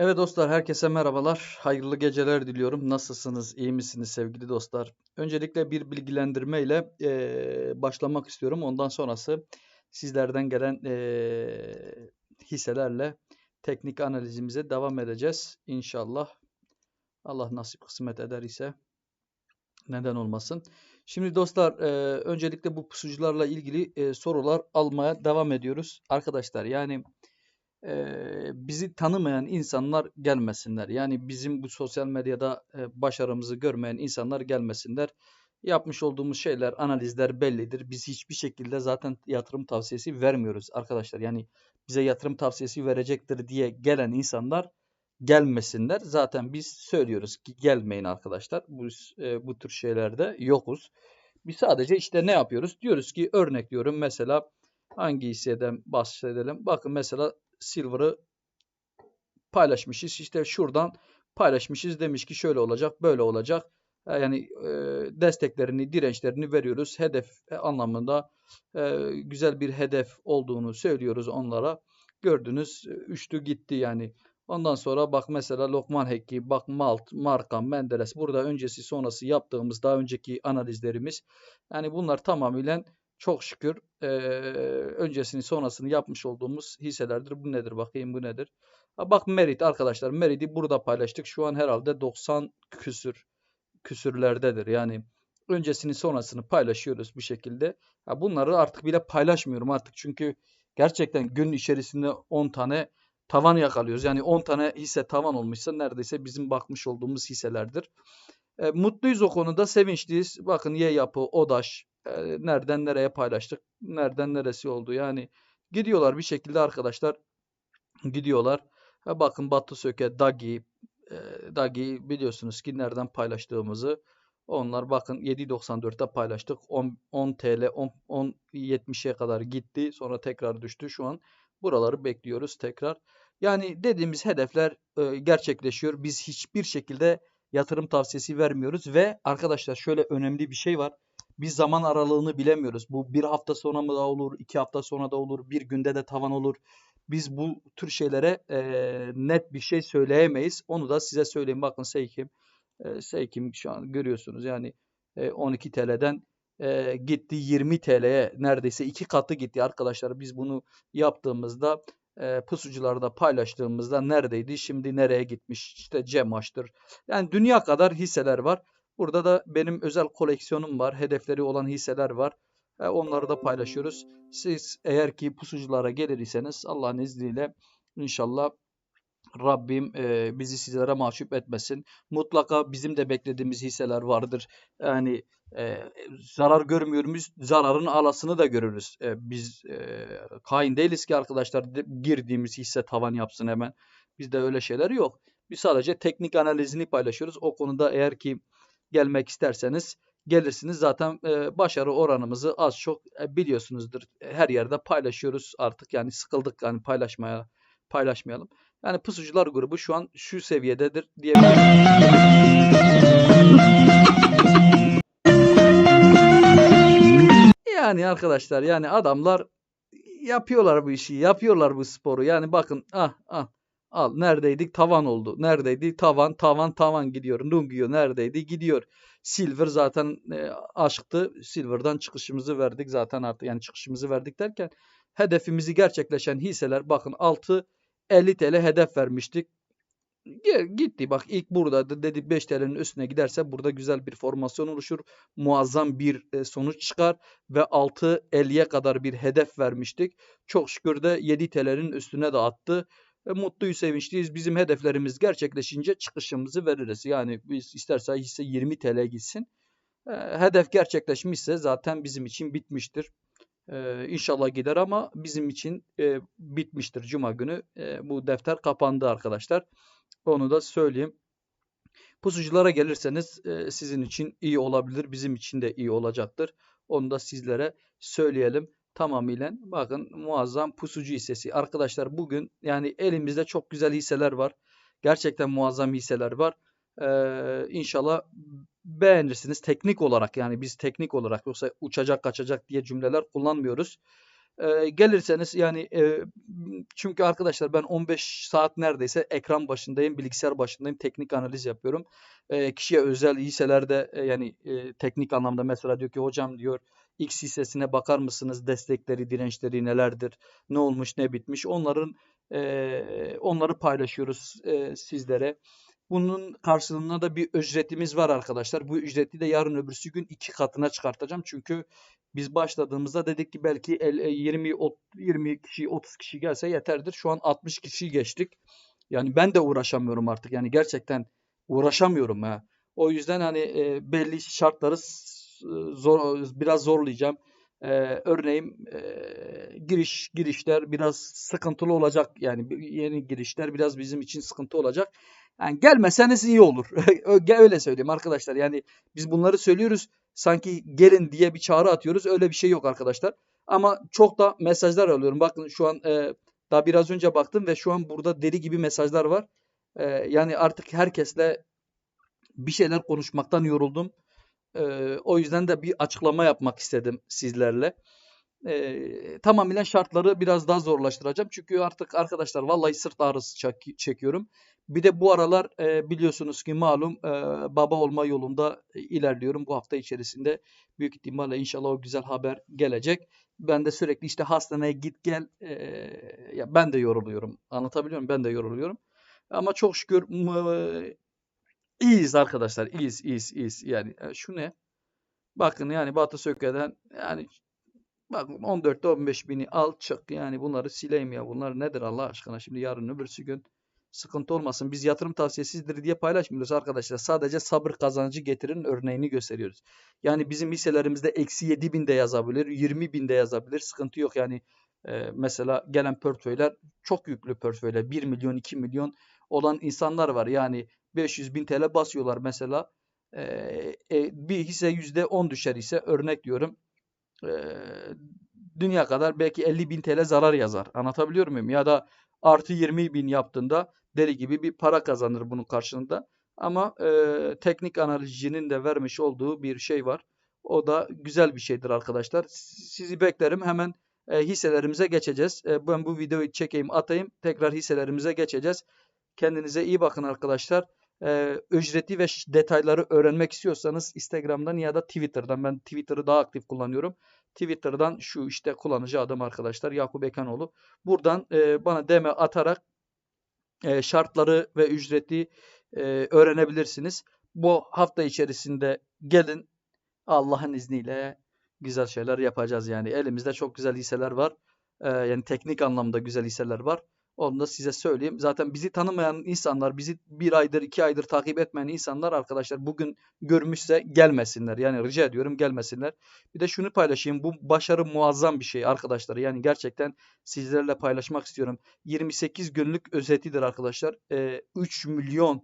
Evet dostlar, herkese merhabalar. Hayırlı geceler diliyorum. Nasılsınız? İyi misiniz sevgili dostlar? Öncelikle bir bilgilendirme ile eee, başlamak istiyorum. Ondan sonrası sizlerden gelen eee, hisselerle teknik analizimize devam edeceğiz. İnşallah Allah nasip kısmet eder ise neden olmasın. Şimdi dostlar, eee, öncelikle bu pusucularla ilgili eee, sorular almaya devam ediyoruz. Arkadaşlar yani eee, bizi tanımayan insanlar gelmesinler. Yani bizim bu sosyal medyada eee, başarımızı görmeyen insanlar gelmesinler. Yapmış olduğumuz şeyler, analizler bellidir. Biz hiçbir şekilde zaten yatırım tavsiyesi vermiyoruz arkadaşlar. Yani bize yatırım tavsiyesi verecektir diye gelen insanlar gelmesinler. Zaten biz söylüyoruz ki gelmeyin arkadaşlar. Bu eee, bu tür şeylerde yokuz. Biz sadece işte ne yapıyoruz? Diyoruz ki örnek diyorum mesela hangi hisseden bahsedelim? Bakın mesela Silver'ı paylaşmışız. İşte şuradan paylaşmışız. Demiş ki şöyle olacak, böyle olacak. E, Yani e, desteklerini, dirençlerini veriyoruz. Hedef e, anlamında e, güzel bir hedef olduğunu söylüyoruz onlara. Gördünüz e, üçlü gitti yani. Ondan sonra bak mesela Lokman Hekki, bak Malt, Markan, Menderes burada öncesi sonrası yaptığımız daha önceki analizlerimiz. Yani bunlar tamamıyla çok şükür e, öncesini sonrasını yapmış olduğumuz hisselerdir. Bu nedir bakayım bu nedir? Ha bak Merit arkadaşlar. Merit'i burada paylaştık. Şu an herhalde 90 küsür küsürlerdedir. Yani öncesini sonrasını paylaşıyoruz bu şekilde. Ha bunları artık bile paylaşmıyorum artık çünkü gerçekten gün içerisinde 10 tane tavan yakalıyoruz. Yani 10 tane hisse tavan olmuşsa neredeyse bizim bakmış olduğumuz hisselerdir. E, mutluyuz o konuda, sevinçliyiz. Bakın Y Yapı, ODAŞ, nereden nereye paylaştık, nereden neresi oldu. Yani gidiyorlar bir şekilde arkadaşlar, gidiyorlar. Ha, bakın Batu Söke, Dagi, Dagi biliyorsunuz ki nereden paylaştığımızı. Onlar bakın 7.94'te paylaştık. 10, 10 TL 10, 10 70'e kadar gitti. Sonra tekrar düştü. Şu an buraları bekliyoruz tekrar. Yani dediğimiz hedefler gerçekleşiyor. Biz hiçbir şekilde yatırım tavsiyesi vermiyoruz ve arkadaşlar şöyle önemli bir şey var. Biz zaman aralığını bilemiyoruz. Bu bir hafta sonra mı da olur, iki hafta sonra da olur, bir günde de tavan olur. Biz bu tür şeylere e, net bir şey söyleyemeyiz. Onu da size söyleyeyim. Bakın Seykim, e, Seykim şu an görüyorsunuz yani e, 12 TL'den e, gitti 20 TL'ye neredeyse iki katı gitti arkadaşlar. Biz bunu yaptığımızda e, pusucularda paylaştığımızda neredeydi? Şimdi nereye gitmiş? İşte Cemaş'tır. Yani dünya kadar hisseler var. Burada da benim özel koleksiyonum var. Hedefleri olan hisseler var. E, onları da paylaşıyoruz. Siz eğer ki pusuculara gelir iseniz Allah'ın izniyle inşallah Rabbim e, bizi sizlere mahcup etmesin. Mutlaka bizim de beklediğimiz hisseler vardır. Yani e, zarar görmüyoruz, zararın alasını da görürüz. E, biz e, kain değiliz ki arkadaşlar girdiğimiz hisse tavan yapsın hemen. Bizde öyle şeyler yok. Biz sadece teknik analizini paylaşıyoruz. O konuda eğer ki gelmek isterseniz gelirsiniz. Zaten e, başarı oranımızı az çok e, biliyorsunuzdur. Her yerde paylaşıyoruz artık. Yani sıkıldık yani paylaşmaya paylaşmayalım. Yani pusucular grubu şu an şu seviyededir diyebilirim. Yani arkadaşlar yani adamlar yapıyorlar bu işi, yapıyorlar bu sporu. Yani bakın ah ah al neredeydik tavan oldu. Neredeydi tavan tavan tavan gidiyor. Nungio neredeydi gidiyor. Silver zaten e, aşktı. Silver'dan çıkışımızı verdik zaten artık yani çıkışımızı verdik derken hedefimizi gerçekleşen hisseler bakın 6 50 TL hedef vermiştik. Gitti bak ilk burada dedi 5 TL'nin üstüne giderse burada güzel bir formasyon oluşur. Muazzam bir e, sonuç çıkar ve 6.50'ye kadar bir hedef vermiştik. Çok şükür de 7 TL'nin üstüne de attı. E, mutluyuz, sevinçliyiz. Bizim hedeflerimiz gerçekleşince çıkışımızı veririz. Yani biz isterse hisse 20 TL gitsin. E, hedef gerçekleşmişse zaten bizim için bitmiştir. E, inşallah gider ama bizim için e, bitmiştir Cuma günü. E, bu defter kapandı arkadaşlar. Onu da söyleyeyim. Pusuculara gelirseniz e, sizin için iyi olabilir, bizim için de iyi olacaktır. Onu da sizlere söyleyelim tamamıyla. Bakın muazzam pusucu hissesi. Arkadaşlar bugün yani elimizde çok güzel hisseler var. Gerçekten muazzam hisseler var. Ee, inşallah beğenirsiniz teknik olarak yani biz teknik olarak yoksa uçacak kaçacak diye cümleler kullanmıyoruz. Ee, gelirseniz yani e, çünkü arkadaşlar ben 15 saat neredeyse ekran başındayım, bilgisayar başındayım, teknik analiz yapıyorum. Ee, kişiye özel hisselerde e, yani e, teknik anlamda mesela diyor ki hocam diyor X hissesine bakar mısınız? Destekleri, dirençleri nelerdir? Ne olmuş, ne bitmiş? Onların e, onları paylaşıyoruz e, sizlere. Bunun karşılığında da bir ücretimiz var arkadaşlar. Bu ücreti de yarın öbürsü gün iki katına çıkartacağım. Çünkü biz başladığımızda dedik ki belki 20 20 kişi 30 kişi gelse yeterdir. Şu an 60 kişi geçtik. Yani ben de uğraşamıyorum artık. Yani gerçekten uğraşamıyorum ha. O yüzden hani e, belli şartları zor biraz zorlayacağım. E, örneğin e, giriş girişler biraz sıkıntılı olacak. Yani yeni girişler biraz bizim için sıkıntı olacak. Yani gelmeseniz iyi olur. Öyle söyleyeyim arkadaşlar. Yani biz bunları söylüyoruz. Sanki gelin diye bir çağrı atıyoruz. Öyle bir şey yok arkadaşlar. Ama çok da mesajlar alıyorum. Bakın şu an e, daha biraz önce baktım ve şu an burada deli gibi mesajlar var. E, yani artık herkesle bir şeyler konuşmaktan yoruldum. E, o yüzden de bir açıklama yapmak istedim sizlerle e, tamamen şartları biraz daha zorlaştıracağım. Çünkü artık arkadaşlar vallahi sırt ağrısı çek, çekiyorum. Bir de bu aralar e, biliyorsunuz ki malum e, baba olma yolunda ilerliyorum. Bu hafta içerisinde büyük ihtimalle inşallah o güzel haber gelecek. Ben de sürekli işte hastaneye git gel e, ya ben de yoruluyorum. Anlatabiliyor muyum? Ben de yoruluyorum. Ama çok şükür iyiyiz arkadaşlar. İyiyiz, iyiyiz, iyiyiz. Yani e, şu ne? Bakın yani Batı Söke'den yani Bak 14'te 15 bini al çık. Yani bunları sileyim ya. Bunlar nedir Allah aşkına? Şimdi yarın öbürsü gün sıkıntı olmasın. Biz yatırım tavsiyesizdir diye paylaşmıyoruz arkadaşlar. Sadece sabır kazancı getirin örneğini gösteriyoruz. Yani bizim hisselerimizde eksi 7 binde yazabilir, 20 binde yazabilir. Sıkıntı yok yani. E, mesela gelen portföyler çok yüklü portföyler. 1 milyon, 2 milyon olan insanlar var. Yani 500 bin TL basıyorlar mesela. E, e, bir hisse %10 düşer ise örnek diyorum dünya kadar belki 50 bin TL zarar yazar. Anlatabiliyor muyum? Ya da artı 20 bin yaptığında deli gibi bir para kazanır bunun karşılığında. Ama e, teknik analizcinin de vermiş olduğu bir şey var. O da güzel bir şeydir arkadaşlar. Sizi beklerim. Hemen e, hisselerimize geçeceğiz. E, ben bu videoyu çekeyim atayım. Tekrar hisselerimize geçeceğiz. Kendinize iyi bakın arkadaşlar e, ücreti ve detayları öğrenmek istiyorsanız Instagram'dan ya da Twitter'dan ben Twitter'ı daha aktif kullanıyorum. Twitter'dan şu işte kullanıcı adım arkadaşlar Yakup Ekanoğlu. Buradan e, bana DM atarak e, şartları ve ücreti e, öğrenebilirsiniz. Bu hafta içerisinde gelin Allah'ın izniyle güzel şeyler yapacağız yani. Elimizde çok güzel hisseler var. E, yani teknik anlamda güzel hisseler var. Onu da size söyleyeyim. Zaten bizi tanımayan insanlar, bizi bir aydır, iki aydır takip etmeyen insanlar arkadaşlar bugün görmüşse gelmesinler. Yani rica ediyorum gelmesinler. Bir de şunu paylaşayım. Bu başarı muazzam bir şey arkadaşlar. Yani gerçekten sizlerle paylaşmak istiyorum. 28 günlük özetidir arkadaşlar. Ee, 3 milyon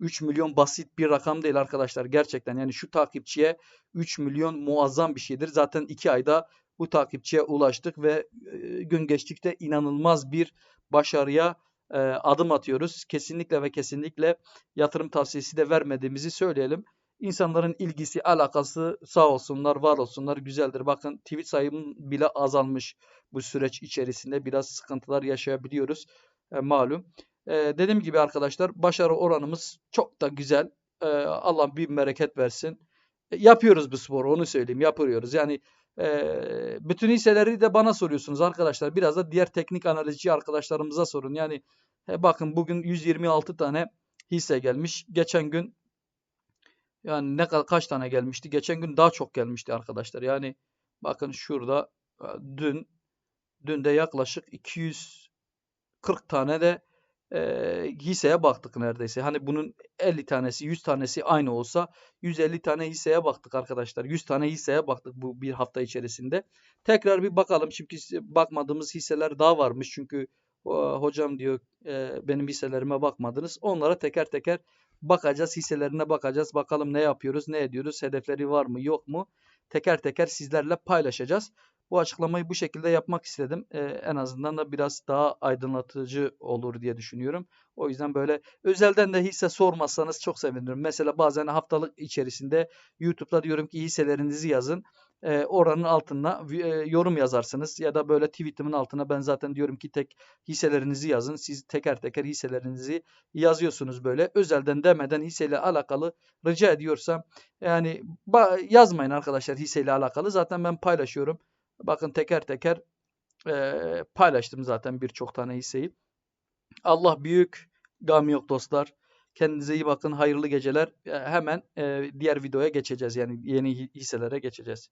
3 milyon basit bir rakam değil arkadaşlar. Gerçekten yani şu takipçiye 3 milyon muazzam bir şeydir. Zaten 2 ayda bu takipçiye ulaştık ve gün geçtikçe inanılmaz bir başarıya adım atıyoruz. Kesinlikle ve kesinlikle yatırım tavsiyesi de vermediğimizi söyleyelim. İnsanların ilgisi, alakası sağ olsunlar, var olsunlar güzeldir. Bakın tweet sayım bile azalmış bu süreç içerisinde. Biraz sıkıntılar yaşayabiliyoruz e, malum. E, dediğim gibi arkadaşlar başarı oranımız çok da güzel. E, Allah bir bereket versin. E, yapıyoruz bu sporu onu söyleyeyim yapıyoruz. Yani e, bütün hisseleri de bana soruyorsunuz arkadaşlar. Biraz da diğer teknik analizci arkadaşlarımıza sorun. Yani he, bakın bugün 126 tane hisse gelmiş. Geçen gün yani ne kaç tane gelmişti? Geçen gün daha çok gelmişti arkadaşlar. Yani bakın şurada dün dün de yaklaşık 240 tane de e, hisseye baktık neredeyse. Hani bunun 50 tanesi 100 tanesi aynı olsa 150 tane hisseye baktık arkadaşlar. 100 tane hisseye baktık bu bir hafta içerisinde. Tekrar bir bakalım. Şimdi bakmadığımız hisseler daha varmış. Çünkü hocam diyor benim hisselerime bakmadınız. Onlara teker teker bakacağız. Hisselerine bakacağız. Bakalım ne yapıyoruz, ne ediyoruz, hedefleri var mı, yok mu? Teker teker sizlerle paylaşacağız. Bu açıklamayı bu şekilde yapmak istedim. Ee, en azından da biraz daha aydınlatıcı olur diye düşünüyorum. O yüzden böyle özelden de hisse sormazsanız çok sevinirim. Mesela bazen haftalık içerisinde YouTube'da diyorum ki hisselerinizi yazın. e, oranın altına e, yorum yazarsınız ya da böyle tweetimin altına ben zaten diyorum ki tek hisselerinizi yazın. Siz teker teker hisselerinizi yazıyorsunuz böyle. Özelden demeden hisseyle alakalı rica ediyorsam yani yazmayın arkadaşlar hisseyle alakalı. Zaten ben paylaşıyorum. Bakın teker teker e, paylaştım zaten birçok tane hisseyi. Allah büyük. Gam yok dostlar. Kendinize iyi bakın. Hayırlı geceler. Hemen e, diğer videoya geçeceğiz. Yani yeni hi- hisselere geçeceğiz.